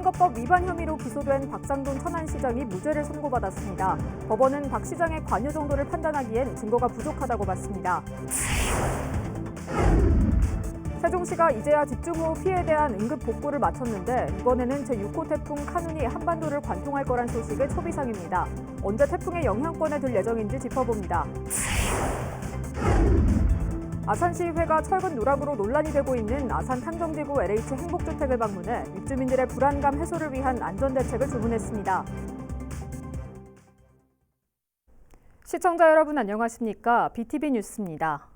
공직선거법 위반 혐의로 기소된 박상돈 천안시장이 무죄를 선고받았습니다. 법원은 박 시장의 관여 정도를 판단하기엔 증거가 부족하다고 봤습니다. 세종시가 이제야 집중호우 피해에 대한 응급 복구를 마쳤는데 이번에는 제6호 태풍 카눈이 한반도를 관통할 거란 소식의 초비상입니다. 언제 태풍의 영향권에 들 예정인지 짚어봅니다. 아산시의회가 철근 누락으로 논란이 되고 있는 아산 탕정지구 LH 행복주택을 방문해 입주민들의 불안감 해소를 위한 안전대책을 주문했습니다. 시청자 여러분 안녕하십니까? BTV 뉴스입니다.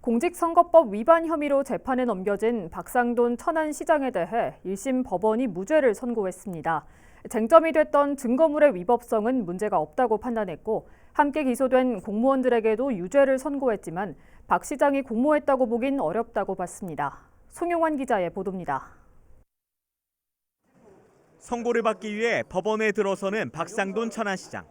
공직선거법 위반 혐의로 재판에 넘겨진 박상돈 천안시장에 대해 1심 법원이 무죄를 선고했습니다. 쟁점이 됐던 증거물의 위법성은 문제가 없다고 판단했고 함께 기소된 공무원들에게도 유죄를 선고했지만 박 시장이 공모했다고 보긴 어렵다고 봤습니다. 송용환 기자의 보도입니다. 선고를 받기 위해 법원에 들어서는 박상돈 천안시장.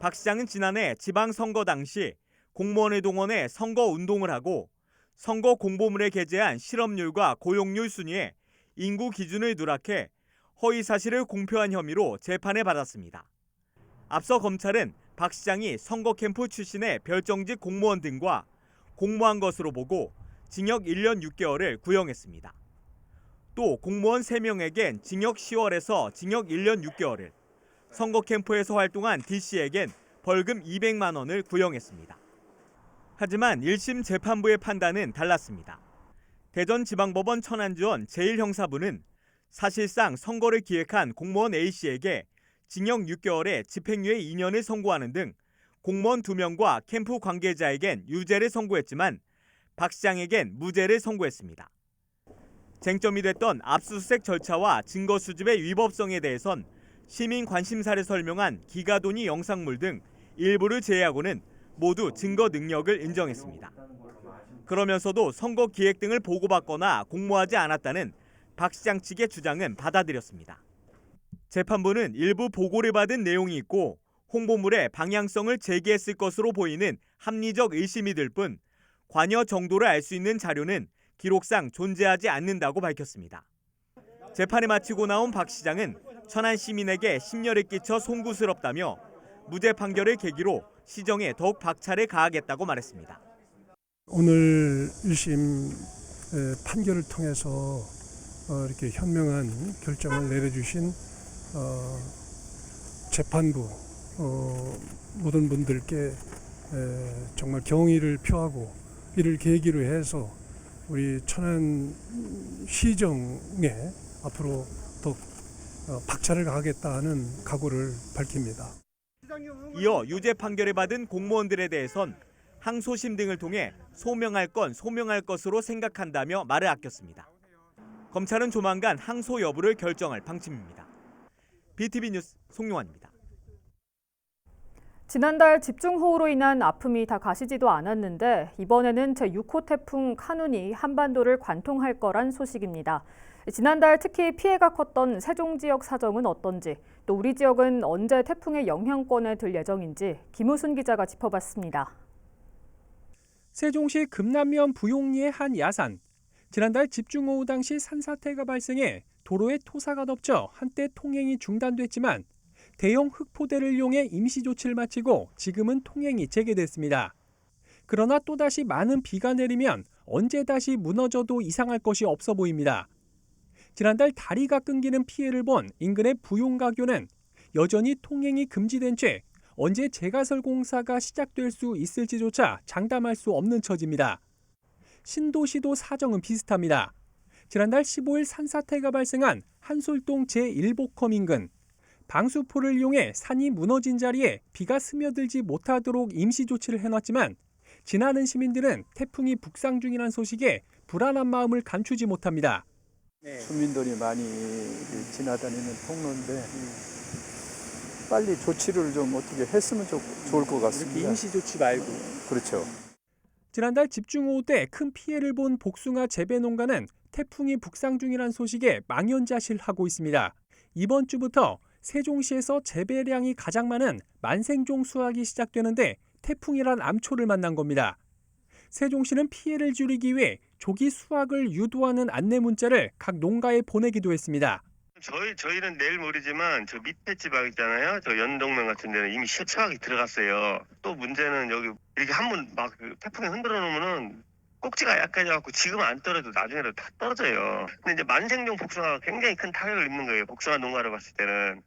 박 시장은 지난해 지방선거 당시 공무원을 동원해 선거 운동을 하고 선거 공보물에 게재한 실업률과 고용률 순위에 인구 기준을 누락해 허위 사실을 공표한 혐의로 재판을 받았습니다. 앞서 검찰은 박 시장이 선거 캠프 출신의 별정직 공무원 등과 공모한 것으로 보고 징역 1년 6개월을 구형했습니다. 또 공무원 3명에겐 징역 10월에서 징역 1년 6개월을, 선거 캠프에서 활동한 D씨에겐 벌금 200만 원을 구형했습니다. 하지만 1심 재판부의 판단은 달랐습니다. 대전지방법원 천안지원 제1형사부는 사실상 선거를 기획한 공무원 A씨에게 징역 6개월에 집행유예 2년을 선고하는 등 공무원 2명과 캠프 관계자에겐 유죄를 선고했지만 박 시장에겐 무죄를 선고했습니다. 쟁점이 됐던 압수수색 절차와 증거 수집의 위법성에 대해선 시민 관심사를 설명한 기가돈이 영상물 등 일부를 제외하고는 모두 증거 능력을 인정했습니다. 그러면서도 선거 기획 등을 보고받거나 공모하지 않았다는 박 시장 측의 주장은 받아들였습니다. 재판부는 일부 보고를 받은 내용이 있고 홍보물의 방향성을 제기했을 것으로 보이는 합리적 의심이 들 뿐 관여 정도를 알 수 있는 자료는 기록상 존재하지 않는다고 밝혔습니다. 재판을 마치고 나온 박 시장은 천안 시민에게 심려를 끼쳐 송구스럽다며 무죄 판결을 계기로 시정에 더욱 박차를 가하겠다고 말했습니다. 오늘 1심 에, 판결을 통해서 어, 이렇게 현명한 결정을 내려주신 어, 재판부 어, 모든 분들께 에, 정말 경의를 표하고 이를 계기로 해서 우리 천안 시정에 앞으로 더 어, 박차를 가하겠다는 각오를 밝힙니다. 이어 유죄 판결을 받은 공무원들에 대해선 항소심 등을 통해 소명할 건 소명할 것으로 생각한다며 말을 아꼈습니다. 검찰은 조만간 항소 여부를 결정할 방침입니다. BTV 뉴스 송용환입니다. 지난달 집중호우로 인한 아픔이 다 가시지도 않았는데 이번에는 제6호 태풍 카눈이 한반도를 관통할 거란 소식입니다. 지난달 특히 피해가 컸던 세종 지역 사정은 어떤지 또 우리 지역은 언제 태풍의 영향권에 들 예정인지 김우순 기자가 짚어봤습니다. 세종시 금남면 부용리의 한 야산. 지난달 집중호우 당시 산사태가 발생해 도로에 토사가 덮쳐 한때 통행이 중단됐지만 대형 흙포대를 이용해 임시 조치를 마치고 지금은 통행이 재개됐습니다. 그러나 또다시 많은 비가 내리면 언제 다시 무너져도 이상할 것이 없어 보입니다. 지난달 다리가 끊기는 피해를 본 인근의 부용가교는 여전히 통행이 금지된 채 언제 재가설 공사가 시작될 수 있을지조차 장담할 수 없는 처지입니다. 신도시도 사정은 비슷합니다. 지난달 15일 산사태가 발생한 한솔동 제1복컴 인근 방수포를 이용해 산이 무너진 자리에 비가 스며들지 못하도록 임시 조치를 해놨지만 지나는 시민들은 태풍이 북상 중이라는 소식에 불안한 마음을 감추지 못합니다. 주민들이 많이 그 지나다니는 통로인데 빨리 조치를 좀 어떻게 했으면 좋, 좋을 것 같습니다. 조치 말고 그렇죠. 지난달 집중호우 때 큰 피해를 본 복숭아 재배 농가는 태풍이 북상 중이라는 소식에 망연자실하고 있습니다. 이번 주부터 세종시에서 재배량이 가장 많은 만생종 수확이 시작되는데 태풍이란 암초를 만난 겁니다. 세종시는 피해를 줄이기 위해 조기 수확을 유도하는 안내 문자를 각 농가에 보내기도 했습니다. 저희 저희는 내일 모르지만 저 밑에 지방 있잖아요. 저 연동면 같은 데는 이미 시처하기 들어갔어요. 또 문제는 여기 이렇게 한번 막 태풍이 흔들어 놓으면은 꼭지가 약해져갖고 지금 안 떨어도 나중에는 다 떨어져요. 근데 이제 만생종 복숭아가 굉장히 큰 타격을 입는 거예요. 복숭아 농가를 봤을 때는.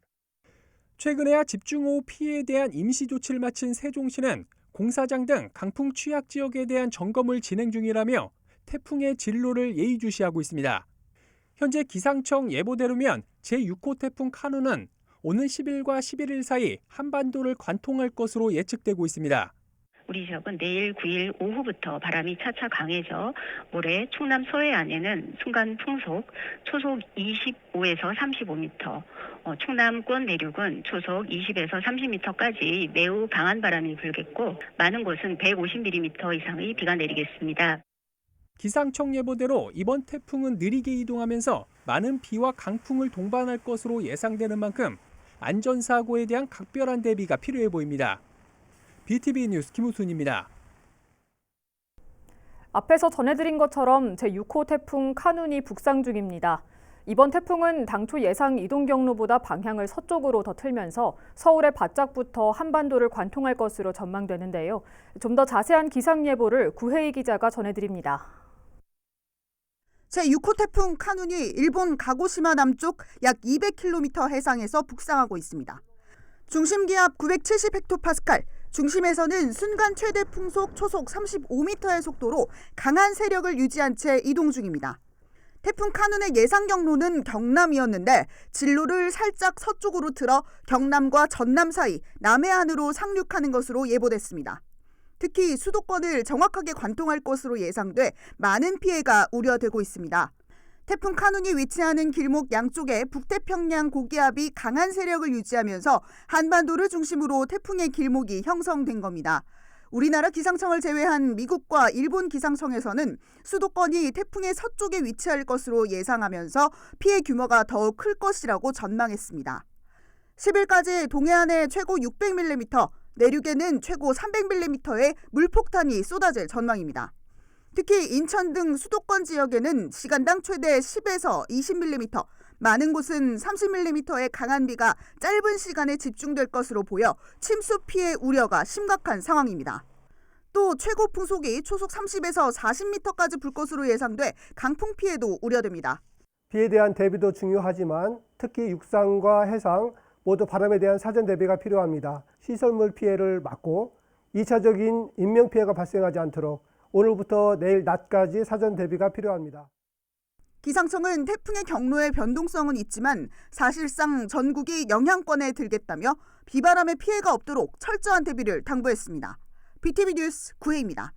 최근에야 집중호우 피해에 대한 임시 조치를 마친 세종시는 공사장 등 강풍 취약 지역에 대한 점검을 진행 중이라며 태풍의 진로를 예의주시하고 있습니다. 현재 기상청 예보대로면 제6호 태풍 카누는 오는 10일과 11일 사이 한반도를 관통할 것으로 예측되고 있습니다. 우리 지역은 내일 9일 오후부터 바람이 차차 강해져 모레 충남 서해안에는 순간 풍속 초속 25에서 35m, 어, 충남권 내륙은 초속 20에서 30m까지 매우 강한 바람이 불겠고 많은 곳은 150mm 이상의 비가 내리겠습니다. 기상청 예보대로 이번 태풍은 느리게 이동하면서 많은 비와 강풍을 동반할 것으로 예상되는 만큼 안전사고에 대한 각별한 대비가 필요해 보입니다. BTV 뉴스 김우순입니다. 앞에서 전해드린 것처럼 제6호 태풍 카눈이 북상 중입니다. 이번 태풍은 당초 예상 이동 경로보다 방향을 서쪽으로 더 틀면서 서울의 바짝부터 한반도를 관통할 것으로 전망되는데요. 좀 더 자세한 기상 예보를 구혜희 기자가 전해드립니다. 제6호 태풍 카눈이 일본 가고시마 남쪽 약 200km 해상에서 북상하고 있습니다. 중심 기압 970헥토파스칼, 중심에서는 순간 최대 풍속 초속 35m의 속도로 강한 세력을 유지한 채 이동 중입니다. 태풍 카눈의 예상 경로는 경남이었는데 진로를 살짝 서쪽으로 틀어 경남과 전남 사이 남해안으로 상륙하는 것으로 예보됐습니다. 특히 수도권을 정확하게 관통할 것으로 예상돼 많은 피해가 우려되고 있습니다. 태풍 카눈이 위치하는 길목 양쪽에 북태평양 고기압이 강한 세력을 유지하면서 한반도를 중심으로 태풍의 길목이 형성된 겁니다. 우리나라 기상청을 제외한 미국과 일본 기상청에서는 수도권이 태풍의 서쪽에 위치할 것으로 예상하면서 피해 규모가 더욱 클 것이라고 전망했습니다. 10일까지 동해안에 최고 600mm, 내륙에는 최고 300mm의 물폭탄이 쏟아질 전망입니다. 특히 인천 등 수도권 지역에는 시간당 최대 10에서 20mm, 많은 곳은 30mm의 강한 비가 짧은 시간에 집중될 것으로 보여 침수 피해 우려가 심각한 상황입니다. 또 최고 풍속이 초속 30에서 40m까지 불 것으로 예상돼 강풍 피해도 우려됩니다. 비에 대한 대비도 중요하지만 특히 육상과 해상 모두 바람에 대한 사전 대비가 필요합니다. 시설물 피해를 막고 2차적인 인명 피해가 발생하지 않도록 오늘부터 내일 낮까지 사전 대비가 필요합니다. 기상청은 태풍의 경로의 변동성은 있지만 사실상 전국이 영향권에 들겠다며 비바람의 피해가 없도록 철저한 대비를 당부했습니다. BTV 뉴스 구혜입니다.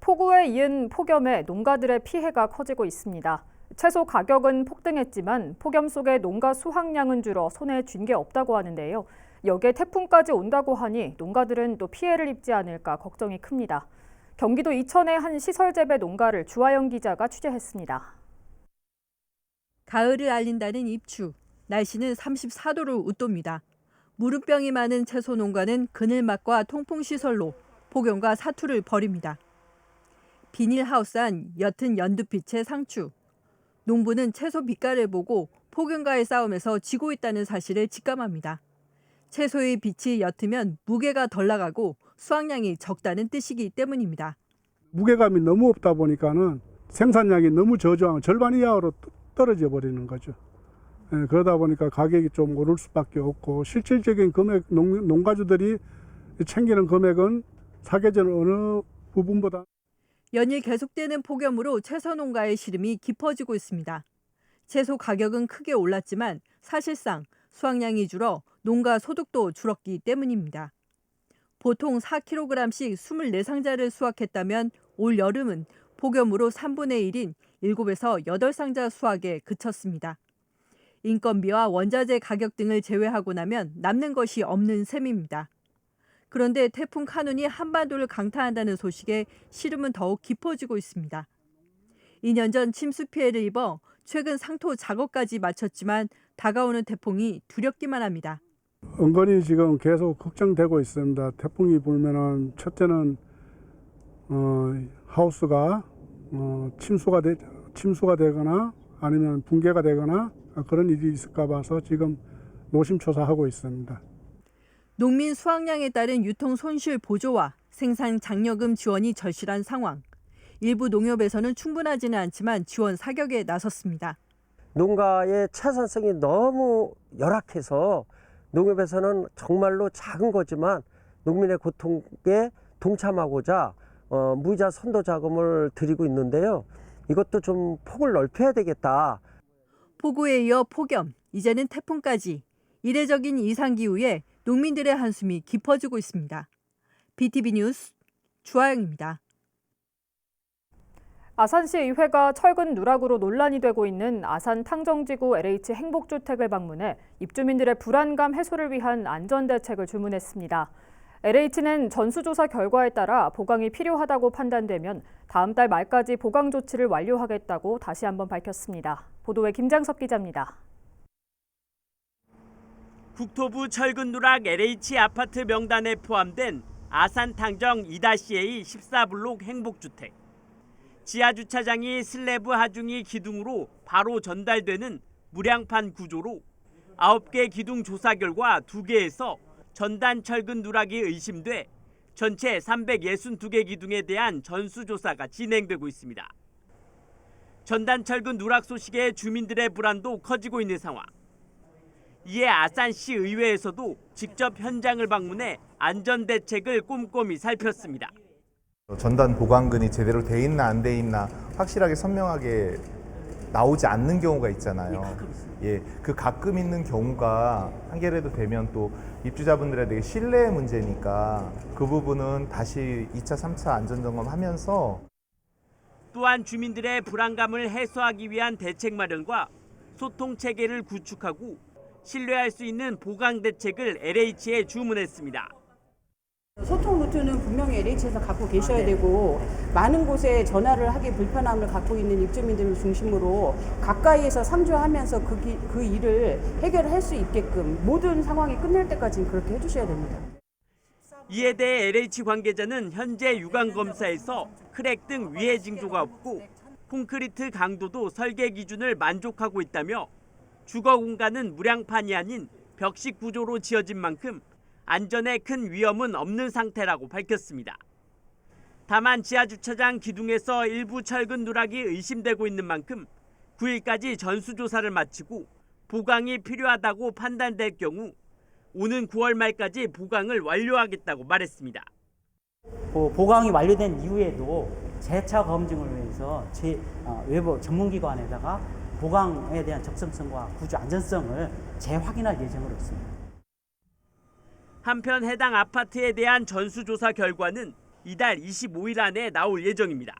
폭우에 이은 폭염에 농가들의 피해가 커지고 있습니다. 채소 가격은 폭등했지만 폭염 속에 농가 수확량은 줄어 손에 쥔 게 없다고 하는데요. 여기에 태풍까지 온다고 하니 농가들은 또 피해를 입지 않을까 걱정이 큽니다. 경기도 이천의 한 시설 재배 농가를 주하영 기자가 취재했습니다. 가을을 알린다는 입추. 날씨는 34도를 웃돕니다. 무릎병이 많은 채소 농가는 그늘막과 통풍 시설로 폭염과 사투를 벌입니다. 비닐하우스 안 옅은 연두빛의 상추. 농부는 채소 빛깔을 보고 폭염과의 싸움에서 지고 있다는 사실을 직감합니다. 채소의 빛이 옅으면 무게가 덜 나가고 수확량이 적다는 뜻이기 때문입니다. 무게감이 너무 없다 보니까는 생산량이 너무 저조한 절반 이하로 떨어져 버리는 거죠. 예, 그러다 보니까 가격이 좀 오를 수밖에 없고 실질적인 금액 농, 농가주들이 챙기는 금액은 사계절 어느 부분보다 연일 계속되는 폭염으로 채소 농가의 시름이 깊어지고 있습니다. 채소 가격은 크게 올랐지만 사실상 수확량이 줄어 농가 소득도 줄었기 때문입니다. 보통 4kg씩 24상자를 수확했다면 올 여름은 폭염으로 3분의 1인 7에서 8상자 수확에 그쳤습니다. 인건비와 원자재 가격 등을 제외하고 나면 남는 것이 없는 셈입니다. 그런데 태풍 카눈이 한반도를 강타한다는 소식에 시름은 더욱 깊어지고 있습니다. 2년 전 침수 피해를 입어 최근 상토 작업까지 마쳤지만 다가오는 태풍이 두렵기만 합니다. 은근히 지금 계속 걱정되고 있습니다. 태풍이 불면은 첫째는 어, 하우스가 어, 침수가 되, 침수가 되거나 아니면 붕괴가 되거나 그런 일이 있을까 봐서 지금 노심초사하고 있습니다. 농민 수확량에 따른 유통 손실 보조와 생산 장려금 지원이 절실한 상황. 일부 농협에서는 충분하지는 않지만 지원 사격에 나섰습니다. 농가의 채산성이 너무 열악해서 농협에서는 정말로 작은 거지만 농민의 고통에 동참하고자 어, 무이자 선도 자금을 드리고 있는데요. 이것도 좀 폭을 넓혀야 되겠다. 폭우에 이어 폭염, 이제는 태풍까지 이례적인 이상 기후에 농민들의 한숨이 깊어지고 있습니다. BTV 뉴스 주아영입니다. 아산시 의회가 철근 누락으로 논란이 되고 있는 아산 탕정지구 LH 행복주택을 방문해 입주민들의 불안감 해소를 위한 안전대책을 주문했습니다. LH는 전수조사 결과에 따라 보강이 필요하다고 판단되면 다음 달 말까지 보강 조치를 완료하겠다고 다시 한번 밝혔습니다. 보도에 김장섭 기자입니다. 국토부 철근 누락 LH 아파트 명단에 포함된 아산 탕정 2-A 14블록 행복주택. 지하 주차장이 슬래브 하중이 기둥으로 바로 전달되는 무량판 구조로 9개 기둥 조사 결과 2개에서 전단 철근 누락이 의심돼 전체 362개 기둥에 대한 전수 조사가 진행되고 있습니다. 전단 철근 누락 소식에 주민들의 불안도 커지고 있는 상황. 이에 아산시 의회에서도 직접 현장을 방문해 안전 대책을 꼼꼼히 살폈습니다. 전단 보강근이 제대로 돼 있나 안 돼 있나 확실하게 선명하게 나오지 않는 경우가 있잖아요. 예, 그 가끔 있는 경우가 한겨레도 되면 또 입주자분들에 대해 신뢰의 문제니까 그 부분은 다시 2차, 3차 안전점검 하면서 또한 주민들의 불안감을 해소하기 위한 대책 마련과 소통 체계를 구축하고 신뢰할 수 있는 보강 대책을 LH에 주문했습니다. 소통 루트는 분명히 LH에서 갖고 계셔야 되고 많은 곳에 전화를 하기 불편함을 갖고 있는 입주민들을 중심으로 가까이에서 상주하면서 그, 기, 그 일을 해결할 수 있게끔 모든 상황이 끝날 때까지는 그렇게 해주셔야 됩니다. 이에 대해 LH 관계자는 현재 유관 검사에서 크랙 등 위해 징조가 없고 콘크리트 강도도 설계 기준을 만족하고 있다며 주거 공간은 무량판이 아닌 벽식 구조로 지어진 만큼 안전에 큰 위험은 없는 상태라고 밝혔습니다. 다만 지하 주차장 기둥에서 일부 철근 누락이 의심되고 있는 만큼 9일까지 전수 조사를 마치고 보강이 필요하다고 판단될 경우 오는 9월 말까지 보강을 완료하겠다고 말했습니다. 보강이 완료된 이후에도 재차 검증을 위해서 제 어, 외부 전문기관에다가 보강에 대한 적성성과 구조 안전성을 재확인할 예정으로 있습니다. 한편 해당 아파트에 대한 전수조사 결과는 이달 25일 안에 나올 예정입니다.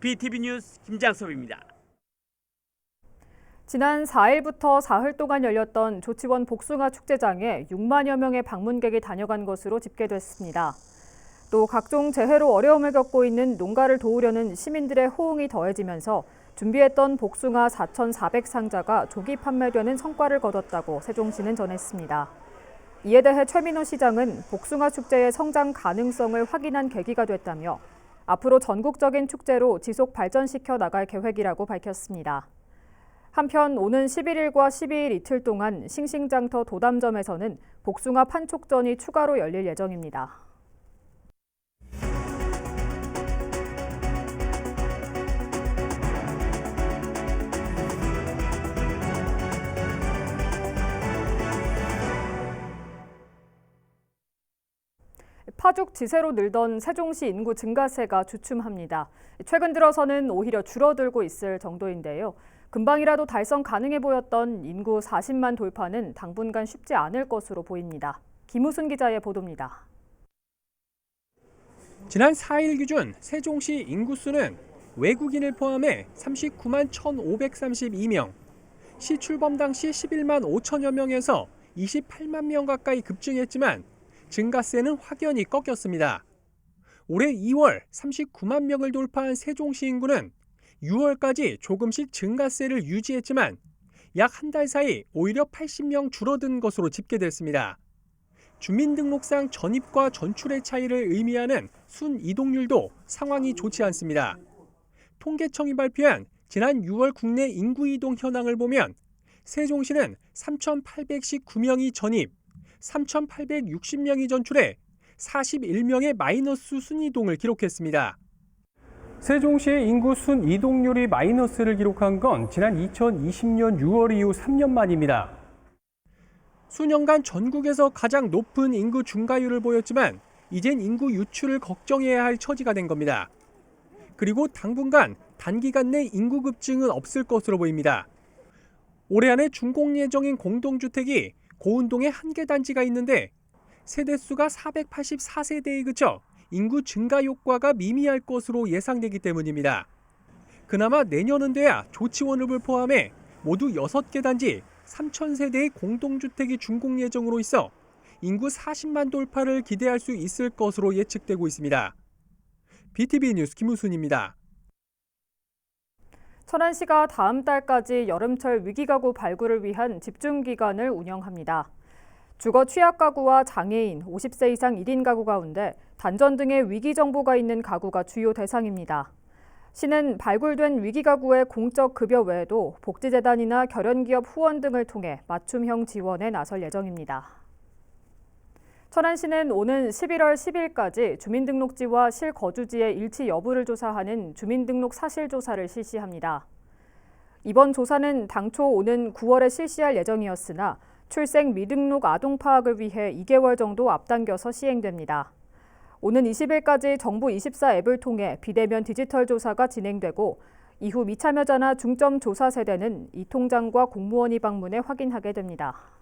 BTV 뉴스 김장섭입니다. 지난 4일부터 사흘 동안 열렸던 조치원 복숭아 축제장에 6만여 명의 방문객이 다녀간 것으로 집계됐습니다. 또 각종 재해로 어려움을 겪고 있는 농가를 도우려는 시민들의 호응이 더해지면서 준비했던 복숭아 4,400 상자가 조기 판매되는 성과를 거뒀다고 세종시는 전했습니다. 이에 대해 최민호 시장은 복숭아 축제의 성장 가능성을 확인한 계기가 됐다며 앞으로 전국적인 축제로 지속 발전시켜 나갈 계획이라고 밝혔습니다. 한편 오는 11일과 12일 이틀 동안 싱싱장터 도담점에서는 복숭아 판촉전이 추가로 열릴 예정입니다. 파죽 지세로 늘던 세종시 인구 증가세가 주춤합니다. 최근 들어서는 오히려 줄어들고 있을 정도인데요. 금방이라도 달성 가능해 보였던 인구 40만 돌파는 당분간 쉽지 않을 것으로 보입니다. 김우순 기자의 보도입니다. 지난 4일 기준 세종시 인구수는 외국인을 포함해 39만 1,532명, 시 출범 당시 11만 5천여 명에서 28만 명 가까이 급증했지만 증가세는 확연히 꺾였습니다. 올해 2월 39만 명을 돌파한 세종시 인구는 6월까지 조금씩 증가세를 유지했지만 약 한 달 사이 오히려 80명 줄어든 것으로 집계됐습니다. 주민등록상 전입과 전출의 차이를 의미하는 순 이동률도 상황이 좋지 않습니다. 통계청이 발표한 지난 6월 국내 인구 이동 현황을 보면 세종시는 3,819명이 전입, 3,860명이 전출해 41명의 마이너스 순이동을 기록했습니다. 세종시의 인구 순 이동률이 마이너스를 기록한 건 지난 2020년 6월 이후 3년 만입니다. 수년간 전국에서 가장 높은 인구 증가율을 보였지만 이젠 인구 유출을 걱정해야 할 처지가 된 겁니다. 그리고 당분간 단기간 내 인구 급증은 없을 것으로 보입니다. 올해 안에 준공 예정인 공동주택이 고운동에 한 개 단지가 있는데 세대수가 484세대에 그쳐 인구 증가 효과가 미미할 것으로 예상되기 때문입니다. 그나마 내년은 돼야 조치원읍을 포함해 모두 6개 단지 3,000세대의 공동주택이 준공 예정으로 있어 인구 40만 돌파를 기대할 수 있을 것으로 예측되고 있습니다. BTV 뉴스 김우순입니다. 천안시가 다음 달까지 여름철 위기가구 발굴을 위한 집중기간을 운영합니다. 주거 취약 가구와 장애인, 50세 이상 1인 가구 가운데 단전 등의 위기 정보가 있는 가구가 주요 대상입니다. 시는 발굴된 위기 가구의 공적 급여 외에도 복지재단이나 결연기업 후원 등을 통해 맞춤형 지원에 나설 예정입니다. 천안시는 오는 11월 10일까지 주민등록지와 실거주지의 일치 여부를 조사하는 주민등록 사실조사를 실시합니다. 이번 조사는 당초 오는 9월에 실시할 예정이었으나 출생 미등록 아동 파악을 위해 2개월 정도 앞당겨서 시행됩니다. 오는 20일까지 정부 24 앱을 통해 비대면 디지털 조사가 진행되고 이후 미참여자나 중점 조사 세대는 이 통장과 공무원이 방문해 확인하게 됩니다.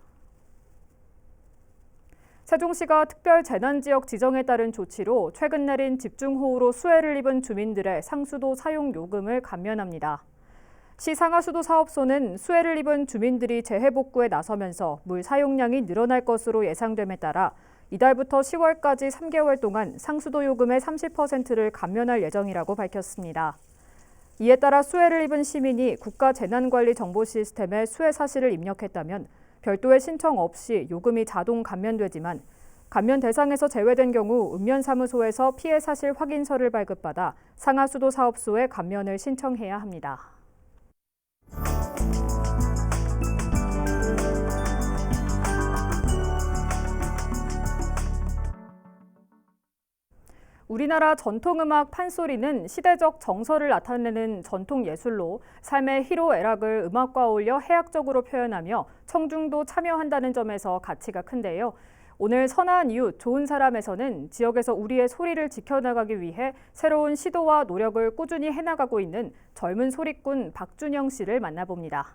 세종시가 특별 재난 지역 지정에 따른 조치로 최근 내린 집중호우로 수해를 입은 주민들의 상수도 사용 요금을 감면합니다. 시 상하수도 사업소는 수해를 입은 주민들이 재해 복구에 나서면서 물 사용량이 늘어날 것으로 예상됨에 따라 이달부터 10월까지 3개월 동안 상수도 요금의 30%를 감면할 예정이라고 밝혔습니다. 이에 따라 수해를 입은 시민이 국가 재난관리 정보 시스템에 수해 사실을 입력했다면 별도의 신청 없이 요금이 자동 감면되지만 감면 대상에서 제외된 경우 읍면사무소에서 피해 사실 확인서를 발급받아 상하수도 사업소에 감면을 신청해야 합니다. 우리나라 전통음악 판소리는 시대적 정서를 나타내는 전통 예술로 삶의 희로애락을 음악과 어울려 해학적으로 표현하며 청중도 참여한다는 점에서 가치가 큰데요. 오늘 선한 이웃 좋은 사람에서는 지역에서 우리의 소리를 지켜나가기 위해 새로운 시도와 노력을 꾸준히 해나가고 있는 젊은 소리꾼 박준영 씨를 만나봅니다.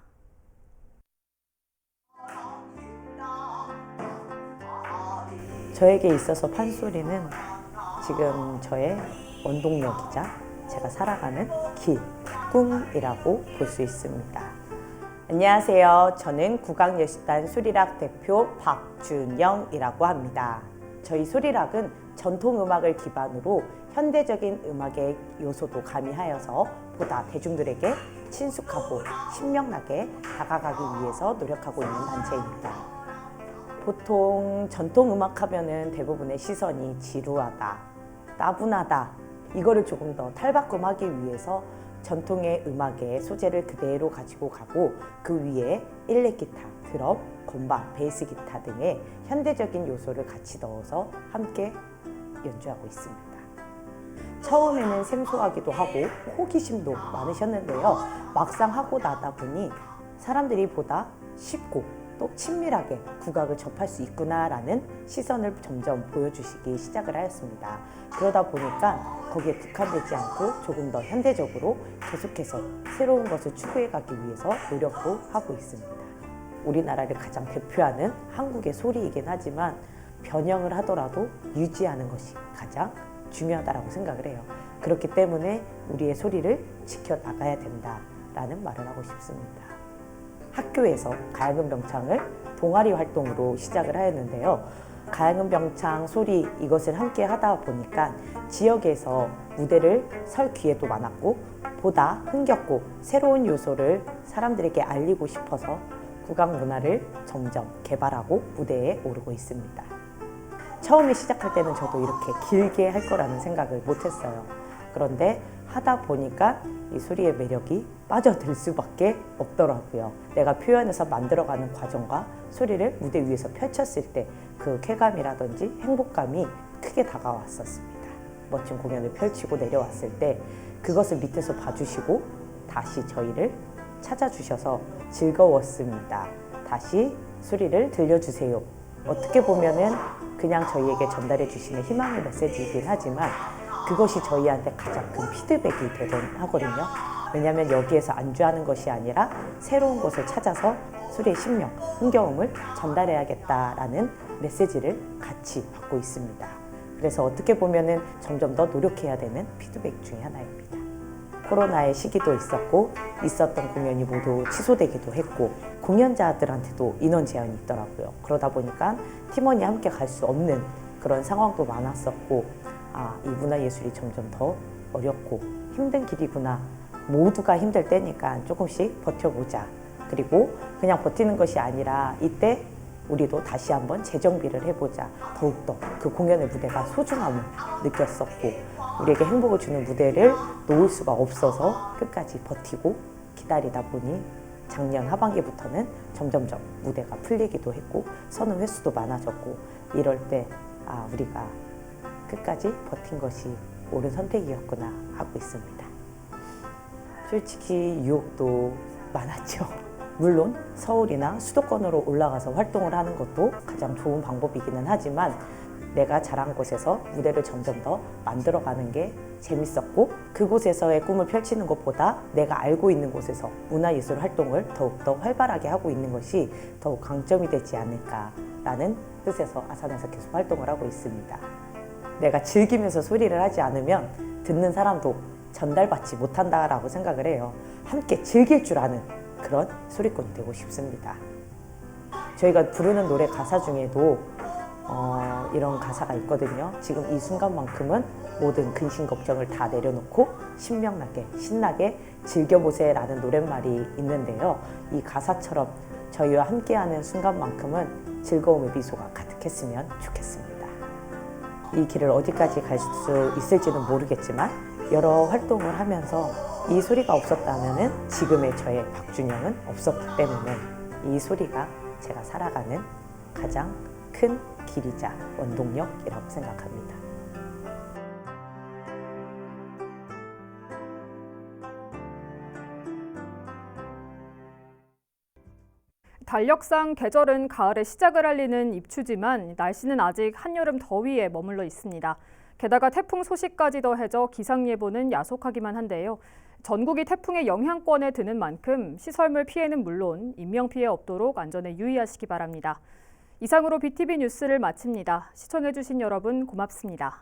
저에게 있어서 판소리는 지금 저의 원동력이자 제가 살아가는 길, 꿈이라고 볼 수 있습니다. 안녕하세요. 저는 국악예술단 수리락 대표 박준영이라고 합니다. 저희 수리락은 전통음악을 기반으로 현대적인 음악의 요소도 가미하여서 보다 대중들에게 친숙하고 신명나게 다가가기 위해서 노력하고 있는 단체입니다. 보통 전통 음악 하면은 대부분의 시선이 지루하다, 따분하다, 이거를 조금 더 탈바꿈하기 위해서 전통의 음악의 소재를 그대로 가지고 가고 그 위에 일렉 기타, 드럼, 건반, 베이스 기타 등의 현대적인 요소를 같이 넣어서 함께 연주하고 있습니다. 처음에는 생소하기도 하고 호기심도 많으셨는데요. 막상 하고 나다 보니 사람들이 보다 쉽고 또 친밀하게 국악을 접할 수 있구나라는 시선을 점점 보여주시기 시작을 하였습니다. 그러다 보니까 거기에 국한되지 않고 조금 더 현대적으로 계속해서 새로운 것을 추구해 가기 위해서 노력도 하고 있습니다. 우리나라를 가장 대표하는 한국의 소리이긴 하지만 변형을 하더라도 유지하는 것이 가장 중요하다고 생각을 해요. 그렇기 때문에 우리의 소리를 지켜나가야 된다라는 말을 하고 싶습니다. 학교에서 가야금 병창을 동아리 활동으로 시작을 하였는데요. 가야금 병창 소리 이것을 함께 하다 보니까 지역에서 무대를 설 기회도 많았고 보다 흥겹고 새로운 요소를 사람들에게 알리고 싶어서 국악 문화를 점점 개발하고 무대에 오르고 있습니다. 처음에 시작할 때는 저도 이렇게 길게 할 거라는 생각을 못 했어요. 그런데 하다 보니까 이 소리의 매력이 빠져들 수밖에 없더라고요. 내가 표현해서 만들어가는 과정과 소리를 무대 위에서 펼쳤을 때 그 쾌감이라든지 행복감이 크게 다가왔었습니다. 멋진 공연을 펼치고 내려왔을 때 그것을 밑에서 봐주시고 다시 저희를 찾아주셔서 즐거웠습니다. 다시 소리를 들려주세요. 어떻게 보면은 그냥 저희에게 전달해 주시는 희망의 메시지이긴 하지만 그것이 저희한테 가장 큰 피드백이 되곤 하거든요. 왜냐하면 여기에서 안주하는 것이 아니라 새로운 곳을 찾아서 소리의 신명, 흥겨움을 전달해야겠다라는 메시지를 같이 받고 있습니다. 그래서 어떻게 보면은 점점 더 노력해야 되는 피드백 중에 하나입니다. 코로나의 시기도 있었고 있었던 공연이 모두 취소되기도 했고 공연자들한테도 인원 제한이 있더라고요. 그러다 보니까 팀원이 함께 갈 수 없는 그런 상황도 많았었고 아, 이 문화예술이 점점 더 어렵고 힘든 길이구나. 모두가 힘들 때니까 조금씩 버텨보자. 그리고 그냥 버티는 것이 아니라 이때 우리도 다시 한번 재정비를 해보자. 더욱더 그 공연의 무대가 소중함을 느꼈었고 우리에게 행복을 주는 무대를 놓을 수가 없어서 끝까지 버티고 기다리다 보니 작년 하반기부터는 점점점 무대가 풀리기도 했고 선우 횟수도 많아졌고 이럴 때 아, 우리가 끝까지 버틴 것이 옳은 선택이었구나 하고 있습니다. 솔직히 유혹도 많았죠. 물론 서울이나 수도권으로 올라가서 활동을 하는 것도 가장 좋은 방법이기는 하지만 내가 자란 곳에서 무대를 점점 더 만들어가는 게 재밌었고 그곳에서의 꿈을 펼치는 것보다 내가 알고 있는 곳에서 문화예술 활동을 더욱더 활발하게 하고 있는 것이 더욱 강점이 되지 않을까라는 뜻에서 아산에서 계속 활동을 하고 있습니다. 내가 즐기면서 소리를 하지 않으면 듣는 사람도 전달받지 못한다라고 생각을 해요. 함께 즐길 줄 아는 그런 소리꾼이 되고 싶습니다. 저희가 부르는 노래 가사 중에도 어, 이런 가사가 있거든요. 지금 이 순간만큼은 모든 근심 걱정을 다 내려놓고 신명나게 신나게 즐겨보세라는 노랫말이 있는데요. 이 가사처럼 저희와 함께하는 순간만큼은 즐거움의 미소가 가득했으면 좋겠습니다. 이 길을 어디까지 갈 수 있을지는 모르겠지만 여러 활동을 하면서 이 소리가 없었다면 지금의 저의 박준영은 없었기 때문에 이 소리가 제가 살아가는 가장 큰 길이자 원동력이라고 생각합니다. 달력상 계절은 가을의 시작을 알리는 입추지만 날씨는 아직 한여름 더위에 머물러 있습니다. 게다가 태풍 소식까지 더해져 기상 예보는 야속하기만 한데요. 전국이 태풍의 영향권에 드는 만큼 시설물 피해는 물론 인명 피해 없도록 안전에 유의하시기 바랍니다. 이상으로 BTV 뉴스를 마칩니다. 시청해 주신 여러분 고맙습니다.